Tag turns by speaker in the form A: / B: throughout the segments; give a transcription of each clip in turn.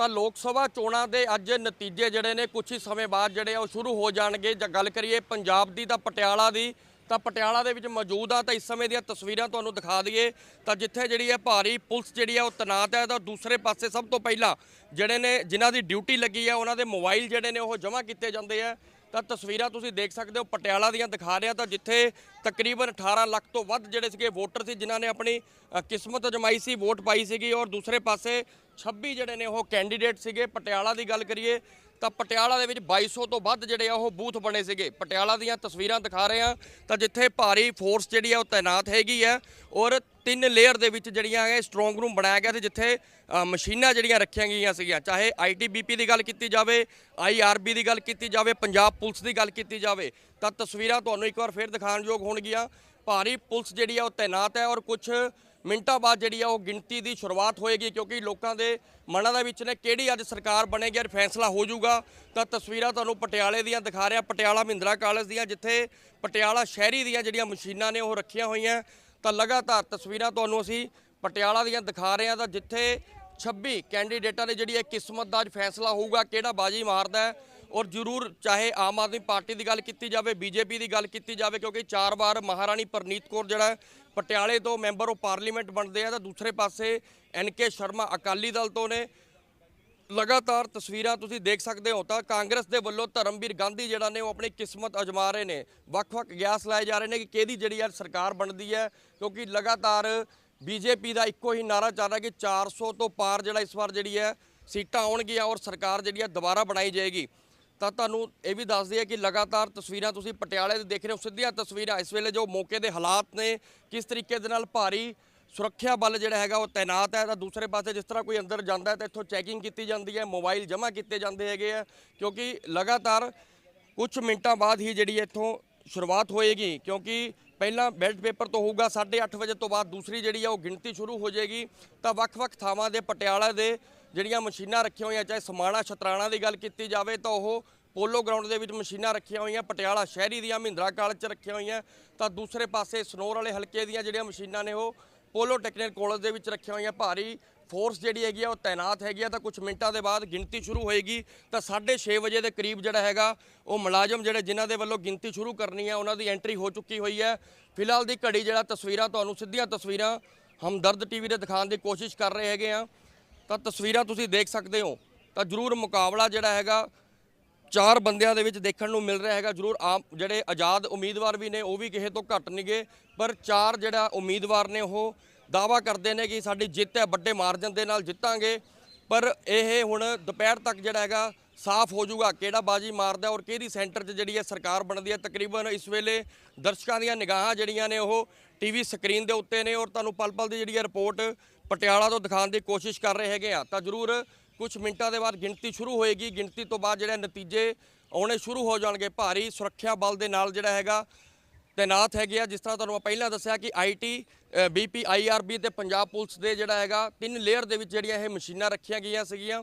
A: ਤਾਂ ਲੋਕ ਸਭਾ ਚੋਣਾਂ ਦੇ ਅੱਜ ਨਤੀਜੇ ਜਿਹੜੇ ਨੇ ਕੁਝ ਹੀ ਸਮੇਂ ਬਾਅਦ ਜਿਹੜੇ ਆ ਉਹ ਸ਼ੁਰੂ ਹੋ ਜਾਣਗੇ। ਜਾਂ ਗੱਲ ਕਰੀਏ ਪੰਜਾਬ ਦੀ ਤਾਂ ਪਟਿਆਲਾ ਦੀ, ਤਾਂ ਪਟਿਆਲਾ ਦੇ ਵਿੱਚ ਮੌਜੂਦ ਆ, ਤਾਂ ਇਸ ਸਮੇਂ ਦੀਆਂ ਤਸਵੀਰਾਂ ਤੁਹਾਨੂੰ ਦਿਖਾ ਦਈਏ। ਤਾਂ ਜਿੱਥੇ ਜਿਹੜੀ ਹੈ ਭਾਰੀ ਪੁਲਿਸ ਜਿਹੜੀ ਆ ਉਹ ਤਨਾਤ ਹੈ, ਤਾਂ ਦੂਸਰੇ ਪਾਸੇ ਸਭ ਤੋਂ ਪਹਿਲਾਂ ਜਿਹੜੇ ਨੇ ਜਿਨ੍ਹਾਂ ਦੀ ਡਿਊਟੀ ਲੱਗੀ ਹੈ ਉਹਨਾਂ ਦੇ ਮੋਬਾਈਲ ਜਿਹੜੇ ਨੇ ਉਹ ਜਮ੍ਹਾਂ ਕੀਤੇ ਜਾਂਦੇ ਆ। ਤਾਂ ਤਸਵੀਰਾਂ ਤੁਸੀਂ ਦੇਖ ਸਕਦੇ ਹੋ, ਪਟਿਆਲਾ ਦੀਆਂ ਦਿਖਾ ਰਿਹਾ ਤਾਂ ਜਿੱਥੇ ਤਕਰੀਬਨ 18 ਲੱਖ ਤੋਂ ਵੱਧ ਜਿਹੜੇ ਸੀਗੇ ਵੋਟਰ ਸੀ, ਜਿਨ੍ਹਾਂ ਨੇ ਆਪਣੀ ਕਿਸਮਤ ਅਜਮਾਈ ਸੀ, ਵੋਟ ਪਾਈ ਸੀਗੀ ਔਰ ਦੂਸਰੇ ਪਾਸੇ 26 ਜਿਹੜੇ ਨੇ ਉਹ ਕੈਂਡੀਡੇਟ ਸੀਗੇ। ਪਟਿਆਲਾ ਦੀ ਗੱਲ ਕਰੀਏ ਤਾਂ ਪਟਿਆਲਾ ਦੇ ਵਿੱਚ 2200 ਤੋਂ ਵੱਧ ਜਿਹੜੇ ਆ ਉਹ ਬੂਥ ਬਣੇ ਸੀਗੇ। ਪਟਿਆਲਾ ਦੀਆਂ ਤਸਵੀਰਾਂ ਦਿਖਾ ਰਹੇ ਆ ਤਾਂ ਜਿੱਥੇ ਭਾਰੀ ਫੋਰਸ ਜਿਹੜੀ ਆ ਉਹ ਤਾਇਨਾਤ ਹੈਗੀ ਆ ਔਰ ਤਿੰਨ ਲੇਅਰ ਦੇ ਵਿੱਚ ਜਿਹੜੀਆਂ ਹੈ ਸਟਰੋਂਗ ਰੂਮ ਬਣਾਇਆ ਗਿਆ ਤੇ ਜਿੱਥੇ ਮਸ਼ੀਨਾਂ ਜਿਹੜੀਆਂ ਰੱਖੀਆਂ ਗਈਆਂ ਸੀਗੀਆਂ। ਚਾਹੇ ਆਈਟੀਬੀਪੀ ਦੀ ਗੱਲ ਕੀਤੀ ਜਾਵੇ ਆਈਆਰਬੀ ਦੀ ਗੱਲ ਕੀਤੀ ਜਾਵੇ, ਪੰਜਾਬ ਪੁਲਿਸ ਦੀ ਗੱਲ ਕੀਤੀ ਜਾਵੇ, ਤਾਂ ਤਸਵੀਰਾਂ ਤੁਹਾਨੂੰ ਇੱਕ ਵਾਰ ਫੇਰ ਦਿਖਾਉਣਯੋਗ ਹੋਣਗੀਆਂ। ਭਾਰੀ ਪੁਲਿਸ ਜਿਹੜੀ ਆ ਉਹ ਤਾਇਨਾਤ ਹੈ ਔਰ ਕੁਝ ਮਿੰਟਾਂ ਬਾਅਦ ਜਿਹੜੀ ਆ ਉਹ ਗਿਣਤੀ ਦੀ ਸ਼ੁਰੂਆਤ ਹੋਏਗੀ ਕਿਉਂਕਿ ਲੋਕਾਂ ਦੇ ਮਨਾਂ ਦੇ ਵਿੱਚ ਨੇ ਕਿਹੜੀ ਅੱਜ ਸਰਕਾਰ ਬਣੇਗੀ ਔਰ ਫੈਸਲਾ ਹੋ ਜਾਊਗਾ। ਤਾਂ ਤਸਵੀਰਾਂ ਤੁਹਾਨੂੰ ਪਟਿਆਲੇ ਦੀਆਂ ਦਿਖਾ ਰਿਹਾ, ਪਟਿਆਲਾ ਮਹਿੰਦਰਾ ਕਾਲਜ ਦੀਆਂ, ਜਿੱਥੇ ਪਟਿਆਲਾ ਸ਼ਹਿਰੀ ਦੀਆਂ ਜਿਹੜੀਆਂ ਮਸ਼ੀਨਾਂ ਨੇ ਉਹ ਰੱਖੀਆਂ ਹੋਈਆਂ। ਤਾਂ ਲਗਾਤਾਰ ਤਸਵੀਰਾਂ ਤੁਹਾਨੂੰ ਅਸੀਂ ਪਟਿਆਲਾ ਦੀਆਂ ਦਿਖਾ ਰਹੇ ਹਾਂ ਤਾਂ ਜਿੱਥੇ 26 ਕੈਂਡੀਡੇਟਾਂ ਦੀ ਜਿਹੜੀ ਇਹ ਕਿਸਮਤ ਦਾ ਅੱਜ ਫੈਸਲਾ ਹੋਊਗਾ, ਕਿਹੜਾ ਬਾਜੀ ਮਾਰਦਾ ਹੈ। ਔਰ ਜ਼ਰੂਰ ਚਾਹੇ ਆਮ ਆਦਮੀ ਪਾਰਟੀ ਦੀ ਗੱਲ ਕੀਤੀ ਜਾਵੇ, ਬੀਜੇਪੀ ਦੀ ਗੱਲ ਕੀਤੀ ਜਾਵੇ, ਕਿਉਂਕਿ ਚਾਰ ਵਾਰ ਮਹਾਰਾਣੀ ਪਰਨੀਤ ਕੌਰ ਜਿਹੜਾ ਪਟਿਆਲੇ ਤੋਂ ਮੈਂਬਰ ਆਫ ਪਾਰਲੀਮੈਂਟ ਬਣਦੇ ਆ ਤਾਂ ਦੂਸਰੇ ਪਾਸੇ ਐਨਕੇ ਸ਼ਰਮਾ ਅਕਾਲੀ ਦਲ ਤੋਂ ਨੇ। ਲਗਾਤਾਰ ਤਸਵੀਰਾਂ ਤੁਸੀਂ ਦੇਖ ਸਕਦੇ ਹੋ ਤਾਂ ਕਾਂਗਰਸ ਦੇ ਵੱਲੋਂ ਧਰਮਵੀਰ ਗਾਂਧੀ ਜਿਹੜਾ ਨੇ ਉਹ ਆਪਣੀ ਕਿਸਮਤ ਅਜਮਾ ਰਹੇ ਨੇ। ਵੱਖ-ਵੱਖ ਗਿਆਸ ਲਾਏ ਜਾ ਰਹੇ ਨੇ ਕਿ ਕਿਹਦੀ ਜਿਹੜੀ ਅੱਜ ਸਰਕਾਰ ਬਣਦੀ ਹੈ, ਕਿਉਂਕਿ ਲਗਾਤਾਰ ਬੀਜੇਪੀ ਦਾ ਇੱਕੋ ਹੀ ਨਾਰਾ ਚੱਲ ਰਿਹਾ ਕਿ 400 ਤੋਂ ਪਾਰ ਜਿਹੜਾ ਇਸ ਵਾਰ ਜਿਹੜੀ ਹੈ, ਸੀਟਾਂ ਆਉਣਗੀਆਂ ਔਰ ਸਰਕਾਰ ਜਿਹੜੀ ਹੈ ਦੁਬਾਰਾ ਬਣਾਈ ਜਾਏਗੀ। ਤਾਂ ਤੁਹਾਨੂੰ ਇਹ ਵੀ ਦੱਸ ਦਈਏ ਕਿ ਲਗਾਤਾਰ ਤਸਵੀਰਾਂ ਤੁਸੀਂ ਪਟਿਆਲੇ ਦੇ ਦੇਖ ਰਹੇ ਹੋ, ਸਿੱਧੀਆਂ ਤਸਵੀਰਾਂ ਇਸ ਵੇਲੇ ਜੋ ਮੌਕੇ ਦੇ ਹਾਲਾਤ ਨੇ, ਕਿਸ ਤਰੀਕੇ ਦੇ ਨਾਲ ਭਾਰੀ ਸੁਰੱਖਿਆ ਬਲ ਜਿਹੜਾ ਹੈਗਾ ਉਹ ਤਾਇਨਾਤ ਹੈ। ਤਾਂ ਦੂਸਰੇ ਪਾਸੇ ਜਿਸ ਤਰ੍ਹਾਂ ਕੋਈ ਅੰਦਰ ਜਾਂਦਾ ਹੈ ਤਾਂ ਇੱਥੋਂ ਚੈਕਿੰਗ ਕੀਤੀ ਜਾਂਦੀ ਹੈ, ਮੋਬਾਈਲ ਜਮ੍ਹਾਂ ਕੀਤੇ ਜਾਂਦੇ ਹੈਗੇ ਆ, ਕਿਉਂਕਿ ਲਗਾਤਾਰ ਕੁਝ ਮਿੰਟਾਂ ਬਾਅਦ ਹੀ ਜਿਹੜੀ ਇੱਥੋਂ ਸ਼ੁਰੂਆਤ ਹੋਏਗੀ, ਕਿਉਂਕਿ ਪਹਿਲਾਂ ਬੈਲਟ ਪੇਪਰ ਤੋਂ ਹੋਊਗਾ 8:30 ਵਜੇ ਤੋਂ ਬਾਅਦ ਦੂਸਰੀ ਜਿਹੜੀ ਆ ਉਹ ਗਿਣਤੀ ਸ਼ੁਰੂ ਹੋ ਜਾਏਗੀ। ਤਾਂ ਵੱਖ-ਵੱਖ ਥਾਵਾਂ ਦੇ ਪਟਿਆਲਾ ਦੇ ਜਿਹੜੀਆਂ ਮਸ਼ੀਨਾਂ ਰੱਖੀਆਂ ਹੋਈਆਂ, ਚਾਹੇ ਸਮਾਣਾ ਛਤਰਾਣਾ ਦੀ ਗੱਲ ਕੀਤੀ ਜਾਵੇ ਤਾਂ ਉਹ ਪੋਲੋ ਗਰਾਊਂਡ ਦੇ ਵਿੱਚ ਮਸ਼ੀਨਾਂ ਰੱਖੀਆਂ ਹੋਈਆਂ, ਪਟਿਆਲਾ ਸ਼ਹਿਰੀ ਦੀਆਂ, ਮਹਿੰਦਰਾ ਕਾਲਜ 'ਚ ਰੱਖੀਆਂ ਹੋਈਆਂ। ਤਾਂ ਦੂਸਰੇ ਪਾਸੇ ਸਨੋਰ ਵਾਲੇ ਹਲਕੇ ਦੀਆਂ ਜਿਹੜੀਆਂ ਮਸ਼ੀਨਾਂ ਨੇ ਉਹ ਪੋਲੋ ਟੈਕਨੀਕਲ ਕਾਲਜ ਦੇ ਵਿੱਚ ਰੱਖੀਆਂ ਹੋਈਆਂ। ਭਾਰੀ ਫੋਰਸ ਜਿਹੜੀ ਹੈਗੀ ਆ, ਉਹ ਤਾਇਨਾਤ ਹੈਗੀ ਆ। ਤਾਂ ਕੁਝ ਮਿੰਟਾਂ ਦੇ ਬਾਅਦ ਗਿਣਤੀ ਸ਼ੁਰੂ ਹੋਏਗੀ। ਤਾਂ 6:30 ਵਜੇ ਦੇ ਕਰੀਬ ਜਿਹੜਾ ਹੈਗਾ, ਉਹ ਮੁਲਾਜ਼ਮ ਜਿਹੜੇ ਜਿਨ੍ਹਾਂ ਦੇ ਵੱਲੋਂ ਗਿਣਤੀ ਸ਼ੁਰੂ ਕਰਨੀ ਹੈ ਉਹਨਾਂ ਦੀ ਐਂਟਰੀ ਹੋ ਚੁੱਕੀ ਹੋਈ ਹੈ। ਫਿਲਹਾਲ ਦੀ ਘੜੀ ਜਿਹੜਾ ਤਸਵੀਰਾਂ, ਤੁਹਾਨੂੰ ਸਿੱਧੀਆਂ ਤਸਵੀਰਾਂ ਹਮਦਰਦ ਟੀਵੀ ਦੇ ਦਿਖਾਉਣ ਦੀ ਕੋਸ਼ਿਸ਼ ਕਰ ਰਹੇ ਹੈਗੇ ਆ। ਤਾਂ ਤਸਵੀਰਾਂ ਤੁਸੀਂ ਦੇਖ ਸਕਦੇ ਹੋ। ਤਾਂ ਜ਼ਰੂਰ ਮੁਕਾਬਲਾ ਜਿਹੜਾ ਹੈਗਾ, ਚਾਰ ਬੰਦਿਆਂ ਦੇ ਵਿੱਚ ਦੇਖਣ ਨੂੰ ਮਿਲ ਰਿਹਾ ਹੈਗਾ। ਜ਼ਰੂਰ ਆਮ ਜਿਹੜੇ ਆਜ਼ਾਦ ਉਮੀਦਵਾਰ ਵੀ ਨੇ, ਉਹ ਵੀ ਕਿਸੇ ਤੋਂ ਘੱਟ ਨਹੀਂਗੇ ਪਰ ਚਾਰ ਜਿਹੜਾ ਉਮੀਦਵਾਰ ਨੇ, ਉਹ ਦਾਵਾ ਕਰਦੇ ਨੇ ਕਿ ਸਾਡੀ ਜਿੱਤ ਹੈ, ਵੱਡੇ ਮਾਰਜਨ ਦੇ ਨਾਲ ਜਿੱਤਾਂਗੇ। ਪਰ ਇਹ ਹੁਣ ਦੁਪਹਿਰ ਤੱਕ ਜਿਹੜਾ ਹੈਗਾ, ਸਾਫ਼ ਹੋ ਜਾਊਗਾ ਕਿਹੜਾ ਬਾਜੀ ਮਾਰਦਾ ਔਰ ਕਿਹਦੀ ਸੈਂਟਰ 'ਚ ਜਿਹੜੀ ਹੈ ਸਰਕਾਰ ਬਣਦੀ ਹੈ। ਤਕਰੀਬਨ ਇਸ ਵੇਲੇ ਦਰਸ਼ਕਾਂ ਦੀਆਂ ਨਿਗਾਹਾਂ ਜਿਹੜੀਆਂ ਨੇ, ਉਹ ਟੀਵੀ ਸਕਰੀਨ ਦੇ ਉੱਤੇ ਨੇ ਔਰ ਤੁਹਾਨੂੰ ਪਲ-ਪਲ ਦੀ ਜਿਹੜੀ ਹੈ ਰਿਪੋਰਟ ਪਟਿਆਲਾ ਤੋਂ ਦਿਖਾਉਣ ਦੀ ਕੋਸ਼ਿਸ਼ ਕਰ ਰਹੇ ਹੈਗੇ ਆ। ਤਾਂ ਜ਼ਰੂਰ ਕੁਝ ਮਿੰਟਾਂ ਦੇ ਬਾਅਦ ਗਿਣਤੀ ਸ਼ੁਰੂ ਹੋਏਗੀ। ਗਿਣਤੀ ਤੋਂ ਬਾਅਦ ਜਿਹੜੇ ਨਤੀਜੇ ਆਉਣੇ ਸ਼ੁਰੂ ਹੋ ਜਾਣਗੇ। ਭਾਰੀ ਸੁਰੱਖਿਆ ਬਲ ਦੇ ਨਾਲ ਜਿਹੜਾ ਹੈਗਾ ਤੈਨਾਤ ਹੈਗੇ ਆ। ਜਿਸ ਤਰ੍ਹਾਂ ਤੁਹਾਨੂੰ ਮੈਂ ਪਹਿਲਾਂ ਦੱਸਿਆ ਕਿ ਆਈਟੀ ਬੀਪੀ ਆਈਆਰਬੀ ਤੇ ਪੰਜਾਬ ਪੁਲਿਸ ਦੇ ਜਿਹੜਾ ਹੈਗਾ ਤਿੰਨ ਲੇਅਰ ਦੇ ਵਿੱਚ ਜਿਹੜੀਆਂ ਇਹ ਮਸ਼ੀਨਾਂ ਰੱਖੀਆਂ ਗਈਆਂ ਸੀਗੀਆਂ।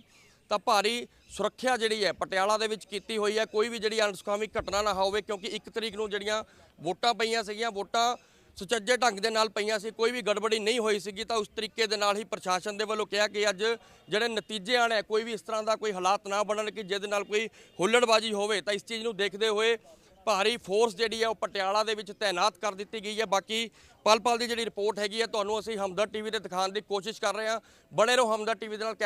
A: ਤਾਂ ਭਾਰੀ ਸੁਰੱਖਿਆ ਜਿਹੜੀ ਹੈ ਪਟਿਆਲਾ ਦੇ ਵਿੱਚ ਕੀਤੀ ਹੋਈ ਹੈ। ਕੋਈ ਵੀ ਜਿਹੜੀ ਅਨਸਕਾਮੀ ਘਟਨਾ ਨਾ ਹੋਵੇ, ਕਿਉਂਕਿ 1 ਤਰੀਕ ਨੂੰ ਜਿਹੜੀਆਂ ਵੋਟਾਂ ਪਈਆਂ ਸੀਗੀਆਂ, ਵੋਟਾਂ ਸੁਚੱਜੇ ਢੰਗ ਦੇ ਨਾਲ ਪਈਆਂ ਸੀ, ਕੋਈ ਵੀ ਗੜਬੜੀ ਨਹੀਂ ਹੋਈ ਸੀਗੀ, ਤਾਂ ਉਸ ਤਰੀਕੇ ਦੇ ਨਾਲ ਹੀ ਪ੍ਰਸ਼ਾਸਨ ਦੇ ਵੱਲੋਂ ਕਿਹਾ ਕਿ ਅੱਜ ਜਿਹੜੇ ਨਤੀਜੇ ਆਣੇ ਕੋਈ ਵੀ ਇਸ ਤਰ੍ਹਾਂ ਦਾ ਕੋਈ ਹਾਲਾਤ ਨਾ ਬਣਨ ਕਿ ਜਿਹਦੇ ਨਾਲ ਕੋਈ ਹੁੱਲੜਬਾਜੀ ਹੋਵੇ, ਤਾਂ ਇਸ ਚੀਜ਼ ਨੂੰ ਦੇਖਦੇ ਹੋਏ ਭਾਰੀ ਫੋਰਸ ਜਿਹੜੀ ਹੈ ਉਹ ਪਟਿਆਲਾ ਦੇ ਵਿੱਚ ਤਾਇਨਾਤ ਕਰ ਦਿੱਤੀ ਗਈ ਹੈ। ਬਾਕੀ ਪਲ ਪਲ ਦੀ ਜਿਹੜੀ ਰਿਪੋਰਟ ਹੈਗੀ ਹੈ ਤੁਹਾਨੂੰ ਅਸੀਂ ਹਮਦਰ ਟੀਵੀ ਤੇ ਦਿਖਾਉਣ ਦੀ ਕੋਸ਼ਿਸ਼ ਕਰ ਰਹੇ ਹਾਂ। ਬਣੇ ਰਹੋ ਹਮਦਰ ਟੀਵੀ ਦੇ ਨਾਲ।